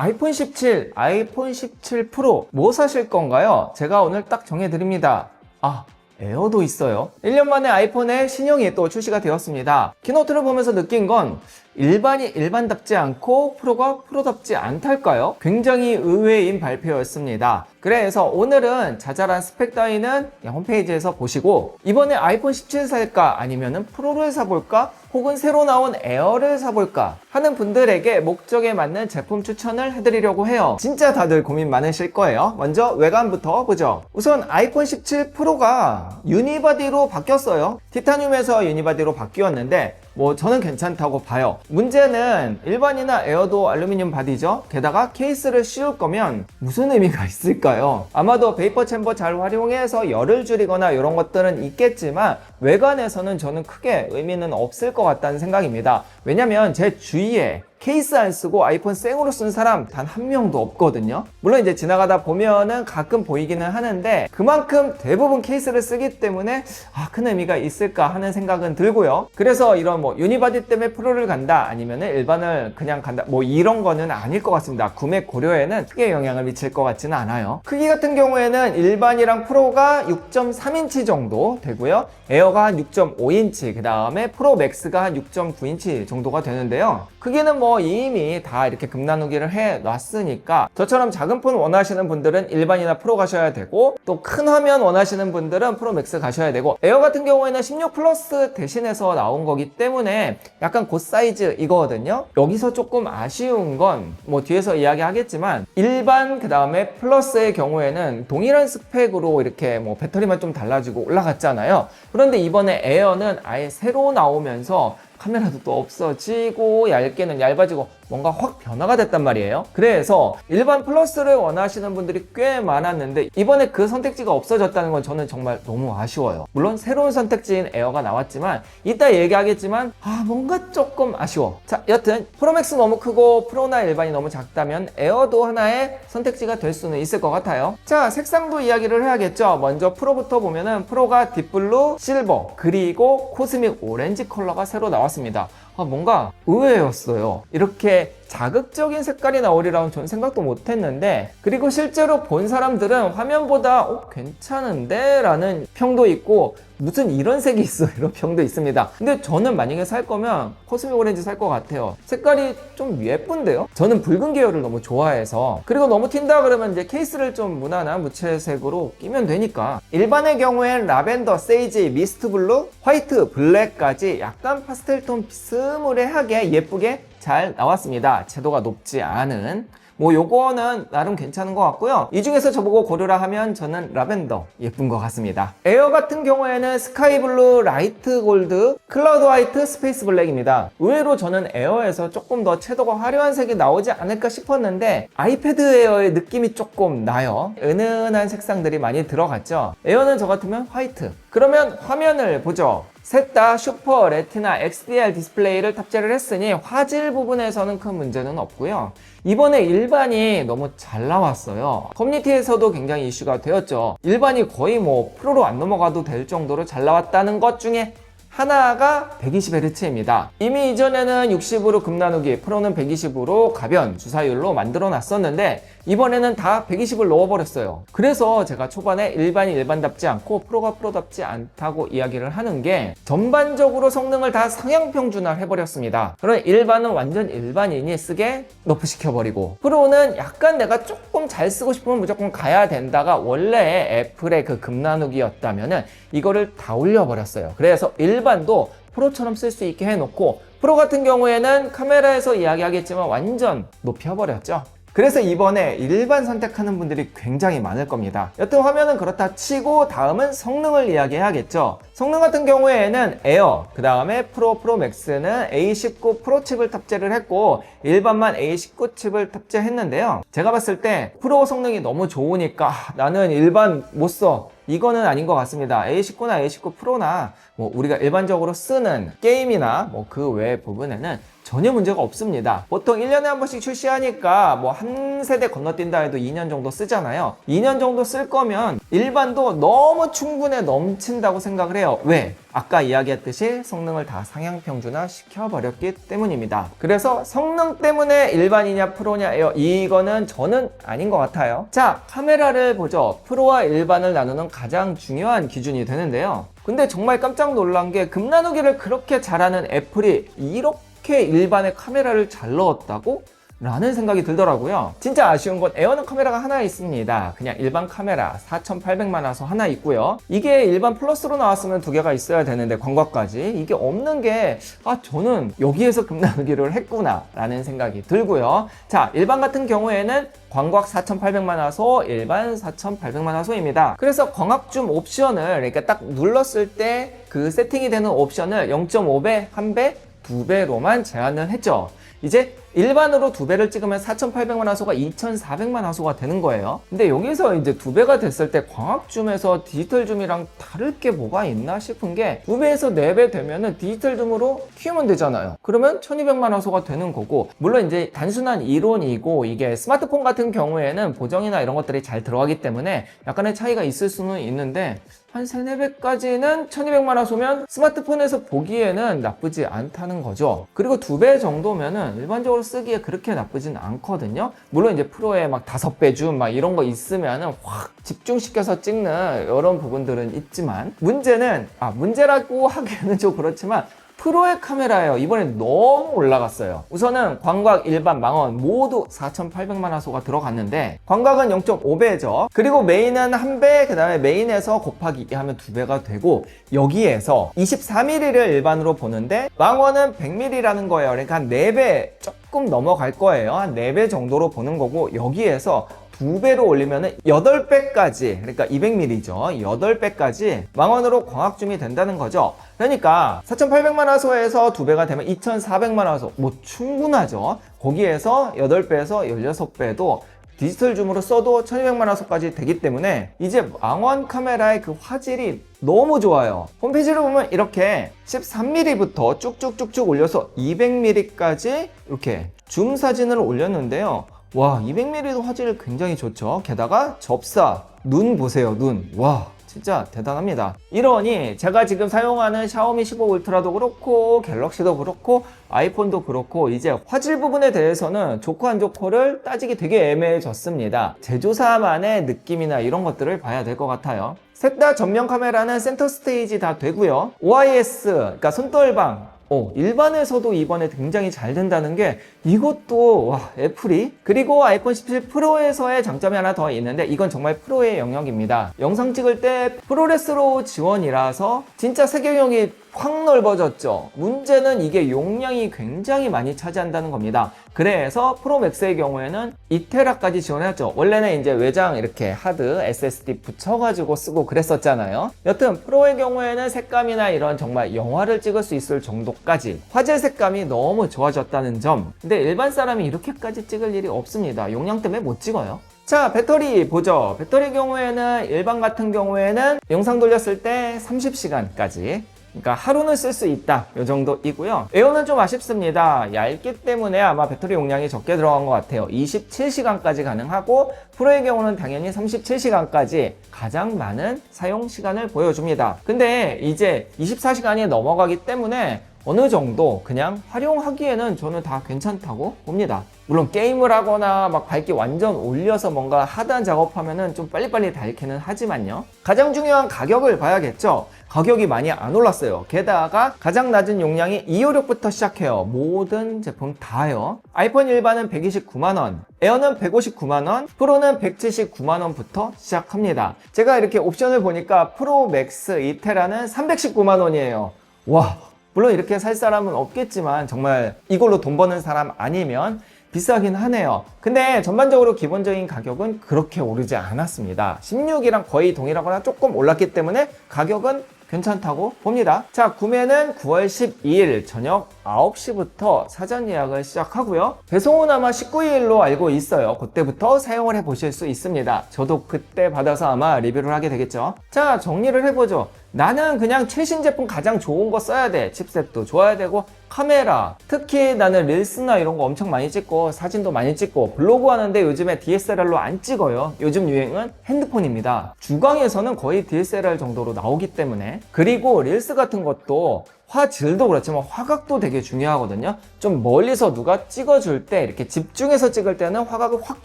아이폰 17, 아이폰 17 프로 뭐 사실 건가요? 제가 오늘 딱 정해드립니다. 아, 에어도 있어요. 1년 만에 아이폰의 신형이 또 출시가 되었습니다. 키노트를 보면서 느낀 건 일반이 일반답지 않고 프로가 프로답지 않달까요? 굉장히 의외인 발표였습니다. 그래서 오늘은 자잘한 스펙 따위는 홈페이지에서 보시고 이번에 아이폰 17 살까 아니면 프로를 사볼까 혹은 새로 나온 에어를 사볼까 하는 분들에게 목적에 맞는 제품 추천을 해드리려고 해요. 진짜 다들 고민 많으실 거예요. 먼저 외관부터 보죠. 우선 아이폰 17 프로가 유니바디로 바뀌었어요. 티타늄에서 유니바디로 바뀌었는데 뭐 저는 괜찮다고 봐요. 문제는 일반이나 에어도 알루미늄 바디죠. 게다가 케이스를 씌울 거면 무슨 의미가 있을까요? 아마도 베이퍼 챔버 잘 활용해서 열을 줄이거나 이런 것들은 있겠지만 외관에서는 저는 크게 의미는 없을 것 같다는 생각입니다. 왜냐면 제 주위에 케이스 안 쓰고 아이폰 생으로 쓴 사람 단 한 명도 없거든요. 물론 이제 지나가다 보면은 가끔 보이기는 하는데 그만큼 대부분 케이스를 쓰기 때문에 아, 큰 의미가 있을까 하는 생각은 들고요. 그래서 이런 뭐 유니바디 때문에 프로를 간다 아니면은 일반을 그냥 간다 뭐 이런 거는 아닐 것 같습니다. 구매 고려에는 크게 영향을 미칠 것 같지는 않아요. 크기 같은 경우에는 일반이랑 프로가 6.3인치 정도 되고요. 에어 가 한 6.5인치, 그 다음에 프로 맥스가 한 6.9인치 정도가 되는데요. 크기는 뭐 이미 다 이렇게 금 나누기를 해 놨으니까 저처럼 작은 폰 원하시는 분들은 일반이나 프로 가셔야 되고 또 큰 화면 원하시는 분들은 프로 맥스 가셔야 되고 에어 같은 경우에는 16 플러스 대신해서 나온 거기 때문에 약간 그 사이즈 이거거든요. 여기서 조금 아쉬운 건 뭐 뒤에서 이야기 하겠지만 일반 그 다음에 플러스의 경우에는 동일한 스펙으로 이렇게 뭐 배터리만 좀 달라지고 올라갔잖아요. 그런데 이번에 에어는 아예 새로 나오면서 카메라도 또 없어지고 얇게는 얇아지고 뭔가 확 변화가 됐단 말이에요. 그래서 일반 플러스를 원하시는 분들이 꽤 많았는데 이번에 그 선택지가 없어졌다는 건 저는 정말 너무 아쉬워요. 물론 새로운 선택지인 에어가 나왔지만 이따 얘기하겠지만 아 뭔가 조금 아쉬워. 자 여튼 프로맥스 너무 크고 프로나 일반이 너무 작다면 에어도 하나의 선택지가 될 수는 있을 것 같아요. 자 색상도 이야기를 해야겠죠. 먼저 프로부터 보면은 프로가 딥블루, 실버 그리고 코스믹 오렌지 컬러가 새로 나왔습니다. 아, 뭔가 의외였어요. 이렇게 자극적인 색깔이 나오리라고는 전 생각도 못 했는데 그리고 실제로 본 사람들은 화면보다 어, 괜찮은데? 라는 평도 있고 무슨 이런 색이 있어? 이런 평도 있습니다. 근데 저는 만약에 살 거면 코스믹 오렌지 살 것 같아요. 색깔이 좀 예쁜데요? 저는 붉은 계열을 너무 좋아해서. 그리고 너무 튄다 그러면 이제 케이스를 좀 무난한 무채색으로 끼면 되니까. 일반의 경우엔 라벤더, 세이지, 미스트 블루, 화이트, 블랙까지 약간 파스텔톤 비스무리하게 예쁘게 잘 나왔습니다. 채도가 높지 않은 뭐 요거는 나름 괜찮은 것 같고요. 이 중에서 저보고 고르라 하면 저는 라벤더 예쁜 것 같습니다. 에어 같은 경우에는 스카이 블루, 라이트 골드, 클라우드 화이트, 스페이스 블랙입니다. 의외로 저는 에어에서 조금 더 채도가 화려한 색이 나오지 않을까 싶었는데 아이패드 에어의 느낌이 조금 나요. 은은한 색상들이 많이 들어갔죠. 에어는 저 같으면 화이트. 그러면 화면을 보죠. 셋 다 슈퍼 레티나 XDR 디스플레이를 탑재를 했으니 화질 부분에서는 큰 문제는 없고요. 이번에 일반이 너무 잘 나왔어요. 커뮤니티에서도 굉장히 이슈가 되었죠. 일반이 거의 뭐 프로로 안 넘어가도 될 정도로 잘 나왔다는 것 중에 하나가 120Hz입니다. 이미 이전에는 60으로 금 나누기, 프로는 120으로 가변 주사율로 만들어 놨었는데 이번에는 다 120을 넣어버렸어요. 그래서 제가 초반에 일반이 일반답지 않고 프로가 프로답지 않다고 이야기를 하는 게 전반적으로 성능을 다 상향 평준화 해버렸습니다. 그럼 일반은 완전 일반인이 쓰게 너프시켜버리고 프로는 약간 내가 조금 잘 쓰고 싶으면 무조건 가야 된다가 원래 애플의 그 금 나누기였다면은 이거를 다 올려버렸어요. 그래서 일반도 프로처럼 쓸 수 있게 해놓고 프로 같은 경우에는 카메라에서 이야기하겠지만 완전 높여버렸죠. 그래서 이번에 일반 선택하는 분들이 굉장히 많을 겁니다. 여튼 화면은 그렇다 치고 다음은 성능을 이야기해야겠죠. 성능 같은 경우에는 에어, 그 다음에 프로, 프로 맥스는 A19 프로 칩을 탑재를 했고 일반만 A19 칩을 탑재했는데요. 제가 봤을 때 프로 성능이 너무 좋으니까 아, 나는 일반 못 써. 이거는 아닌 것 같습니다. A19나 A19 프로나 뭐 우리가 일반적으로 쓰는 게임이나 뭐 그 외 부분에는 전혀 문제가 없습니다. 보통 1년에 한 번씩 출시하니까 뭐 한 세대 건너뛴다 해도 2년 정도 쓰잖아요. 2년 정도 쓸 거면 일반도 너무 충분해 넘친다고 생각을 해요. 왜? 아까 이야기했듯이 성능을 다 상향 평준화 시켜버렸기 때문입니다. 그래서 성능 때문에 일반이냐 프로냐 에어 이거는 저는 아닌 것 같아요. 자 카메라를 보죠. 프로와 일반을 나누는 가장 중요한 기준이 되는데요. 근데 정말 깜짝 놀란 게 금나누기를 그렇게 잘하는 애플이 이렇게 일반의 카메라를 잘 넣었다고? 라는 생각이 들더라고요. 진짜 아쉬운 건 에어는 카메라가 하나 있습니다. 그냥 일반 카메라 4,800만 화소 하나 있고요. 이게 일반 플러스로 나왔으면 두 개가 있어야 되는데 광각까지 이게 없는 게 아 저는 여기에서 금나누기를 했구나 라는 생각이 들고요. 자 일반 같은 경우에는 광각 4,800만 화소, 일반 4,800만 화소입니다. 그래서 광학 줌 옵션을 그러니까 딱 눌렀을 때 그 세팅이 되는 옵션을 0.5배, 1배, 2배로만 제한을 했죠. 이제 일반으로 두 배를 찍으면 4,800만 화소가 2,400만 화소가 되는 거예요. 근데 여기서 이제 두 배가 됐을 때 광학줌에서 디지털 줌이랑 다를 게 뭐가 있나 싶은 게 두 배에서 네 배 되면은 디지털 줌으로 키우면 되잖아요. 그러면 1200만 화소가 되는 거고 물론 이제 단순한 이론이고 이게 스마트폰 같은 경우에는 보정이나 이런 것들이 잘 들어가기 때문에 약간의 차이가 있을 수는 있는데 한 3, 4배까지는 1200만 화소면 스마트폰에서 보기에는 나쁘지 않다는 거죠. 그리고 두 배 정도면은 일반적으로 쓰기에 그렇게 나쁘진 않거든요. 물론 이제 프로에 막 다섯 배 줌 막 이런 거 있으면은 확 집중시켜서 찍는 이런 부분들은 있지만 문제는 아 문제라고 하기에는 좀 그렇지만 프로의 카메라예요. 이번에 너무 올라갔어요. 우선은 광각 일반 망원 모두 4,800만 화소가 들어갔는데 광각은 0.5배죠. 그리고 메인은 1배, 그 다음에 메인에서 곱하기 2 하면 2배가 되고 여기에서 24mm를 일반으로 보는데 망원은 100mm라는 거예요. 그러니까 한 4배 조금 넘어갈 거예요. 한 4배 정도로 보는 거고 여기에서 두 배로 올리면 8배까지 그러니까 200mm죠. 8배까지 망원으로 광학줌이 된다는 거죠. 그러니까 4800만 화소에서 두 배가 되면 2400만 화소. 뭐 충분하죠. 거기에서 8배에서 16배도 디지털 줌으로 써도 1200만 화소까지 되기 때문에 이제 망원 카메라의 그 화질이 너무 좋아요. 홈페이지를 보면 이렇게 13mm부터 쭉쭉쭉쭉 올려서 200mm까지 이렇게 줌 사진을 올렸는데요. 와 200mm도 화질 굉장히 좋죠. 게다가 접사 눈 보세요 눈와 진짜 대단합니다. 이러니 제가 지금 사용하는 샤오미 15 울트라도 그렇고 갤럭시도 그렇고 아이폰도 그렇고 이제 화질 부분에 대해서는 좋고 안 좋고를 따지기 되게 애매해졌습니다. 제조사만의 느낌이나 이런 것들을 봐야 될 것 같아요. 셋 다 전면 카메라는 센터 스테이지 다 되고요. OIS 그러니까 손떨방 어, 일반에서도 이번에 굉장히 잘 된다는 게 이것도 와 애플이. 그리고 아이폰 17 프로에서의 장점이 하나 더 있는데 이건 정말 프로의 영역입니다. 영상 찍을 때 프로레스로 지원이라서 진짜 세경영이 확 넓어졌죠. 문제는 이게 용량이 굉장히 많이 차지한다는 겁니다 그래서 프로맥스의 경우에는 2테라까지 지원했죠. 원래는 이제 외장 이렇게 하드 SSD 붙여가지고 쓰고 그랬었잖아요. 여튼 프로의 경우에는 색감이나 이런 정말 영화를 찍을 수 있을 정도까지 화질 색감이 너무 좋아졌다는 점. 근데 일반 사람이 이렇게까지 찍을 일이 없습니다. 용량 때문에 못 찍어요. 자 배터리 보죠. 배터리 경우에는 일반 같은 경우에는 영상 돌렸을 때 30시간까지 그러니까 하루는 쓸 수 있다. 이 정도이고요. 에어는 좀 아쉽습니다. 얇기 때문에 아마 배터리 용량이 적게 들어간 것 같아요. 27시간까지 가능하고 프로의 경우는 당연히 37시간까지 가장 많은 사용 시간을 보여줍니다. 근데 이제 24시간이 넘어가기 때문에 어느 정도 그냥 활용하기에는 저는 다 괜찮다고 봅니다. 물론 게임을 하거나 막 밝기 완전 올려서 뭔가 하단 작업하면은 좀 빨리빨리 닳기는 하지만요. 가장 중요한 가격을 봐야겠죠. 가격이 많이 안 올랐어요. 게다가 가장 낮은 용량이 256부터 시작해요. 모든 제품 다요. 아이폰 일반은 129만원, 에어는 159만원, 프로는 179만원부터 시작합니다. 제가 이렇게 옵션을 보니까 프로 맥스 2테라는 319만원이에요. 와, 물론 이렇게 살 사람은 없겠지만 정말 이걸로 돈 버는 사람 아니면 비싸긴 하네요. 근데 전반적으로 기본적인 가격은 그렇게 오르지 않았습니다. 16이랑 거의 동일하거나 조금 올랐기 때문에 가격은 괜찮다고 봅니다. 자, 구매는 9월 12일 저녁 9시부터 사전 예약을 시작하고요. 배송은 아마 19일로 알고 있어요. 그때부터 사용을 해 보실 수 있습니다. 저도 그때 받아서 아마 리뷰를 하게 되겠죠. 자, 정리를 해보죠. 나는 그냥 최신 제품 가장 좋은 거 써야 돼. 칩셋도 좋아야 되고 카메라 특히 나는 릴스나 이런 거 엄청 많이 찍고 사진도 많이 찍고 블로그 하는데 요즘에 DSLR로 안 찍어요. 요즘 유행은 핸드폰입니다. 주광에서는 거의 DSLR 정도로 나오기 때문에 그리고 릴스 같은 것도 화질도 그렇지만 화각도 되게 중요하거든요. 좀 멀리서 누가 찍어줄 때 이렇게 집중해서 찍을 때는 화각을 확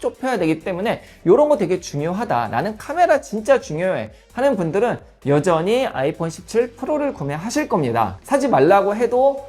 좁혀야 되기 때문에 이런 거 되게 중요하다. 나는 카메라 진짜 중요해 하는 분들은 여전히 아이폰 17 프로를 구매하실 겁니다. 사지 말라고 해도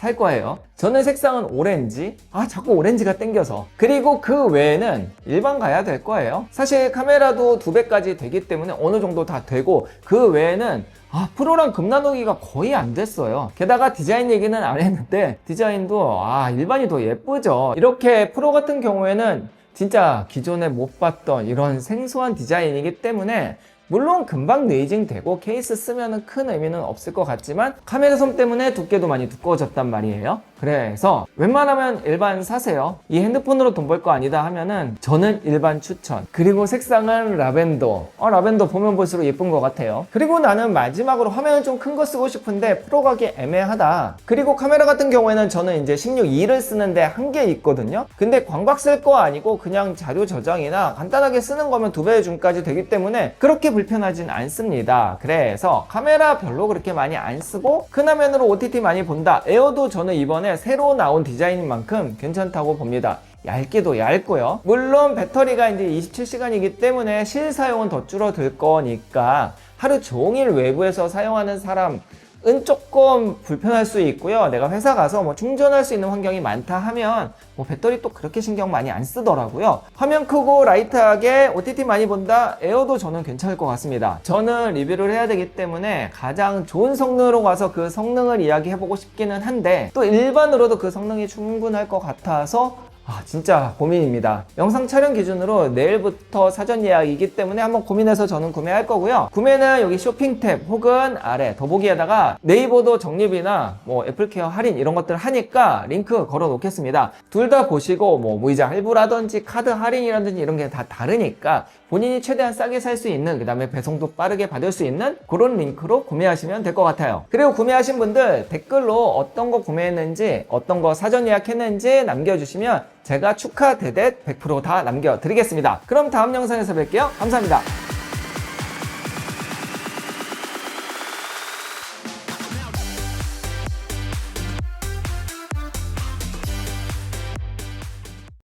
살 거예요. 저는 색상은 오렌지. 아, 자꾸 오렌지가 땡겨서. 그리고 그 외에는 일반 가야 될 거예요. 사실 카메라도 두 배까지 되기 때문에 어느 정도 다 되고 그 외에는 아, 프로랑 금 나누기가 거의 안 됐어요. 게다가 디자인 얘기는 안 했는데 디자인도 아, 일반이 더 예쁘죠. 이렇게 프로 같은 경우에는 진짜 기존에 못 봤던 이런 생소한 디자인이기 때문에 물론 금방 레이징 되고 케이스 쓰면 큰 의미는 없을 것 같지만 카메라 솜 때문에 두께도 많이 두꺼워졌단 말이에요. 그래서 웬만하면 일반 사세요. 이 핸드폰으로 돈 벌 거 아니다 하면은 저는 일반 추천. 그리고 색상은 라벤더. 어, 라벤더 보면 볼수록 예쁜 것 같아요. 그리고 나는 마지막으로 화면은 좀 큰 거 쓰고 싶은데 프로 가기 애매하다. 그리고 카메라 같은 경우에는 저는 이제 16.2를 쓰는데 한 개 있거든요. 근데 광박 쓸거 아니고 그냥 자료 저장이나 간단하게 쓰는 거면 두 배의 줌까지 되기 때문에 그렇게 불편하진 않습니다. 그래서 카메라 별로 그렇게 많이 안 쓰고 큰 화면으로 OTT 많이 본다. 에어도 저는 이번에 새로 나온 디자인인 만큼 괜찮다고 봅니다. 얇기도 얇고요. 물론 배터리가 이제 27시간이기 때문에 실사용은 더 줄어들 거니까 하루 종일 외부에서 사용하는 사람 은 조금 불편할 수 있고요. 내가 회사 가서 뭐 충전할 수 있는 환경이 많다 하면 뭐 배터리 또 그렇게 신경 많이 안 쓰더라고요. 화면 크고 라이트하게 OTT 많이 본다? 에어도 저는 괜찮을 것 같습니다. 저는 리뷰를 해야 되기 때문에 가장 좋은 성능으로 가서 그 성능을 이야기해보고 싶기는 한데 또 일반으로도 그 성능이 충분할 것 같아서 아, 진짜 고민입니다. 영상 촬영 기준으로 내일부터 사전 예약이기 때문에 한번 고민해서 저는 구매할 거고요. 구매는 여기 쇼핑 탭 혹은 아래 더보기에다가 네이버도 적립이나 뭐 애플케어 할인 이런 것들 하니까 링크 걸어 놓겠습니다. 둘 다 보시고 뭐 무이자 할부라든지 카드 할인이라든지 이런 게 다 다르니까 본인이 최대한 싸게 살 수 있는 그 다음에 배송도 빠르게 받을 수 있는 그런 링크로 구매하시면 될 것 같아요. 그리고 구매하신 분들 댓글로 어떤 거 구매했는지 어떤 거 사전 예약했는지 남겨주시면 제가 축하 대댓 100%다 남겨드리겠습니다. 그럼 다음 영상에서 뵐게요. 감사합니다.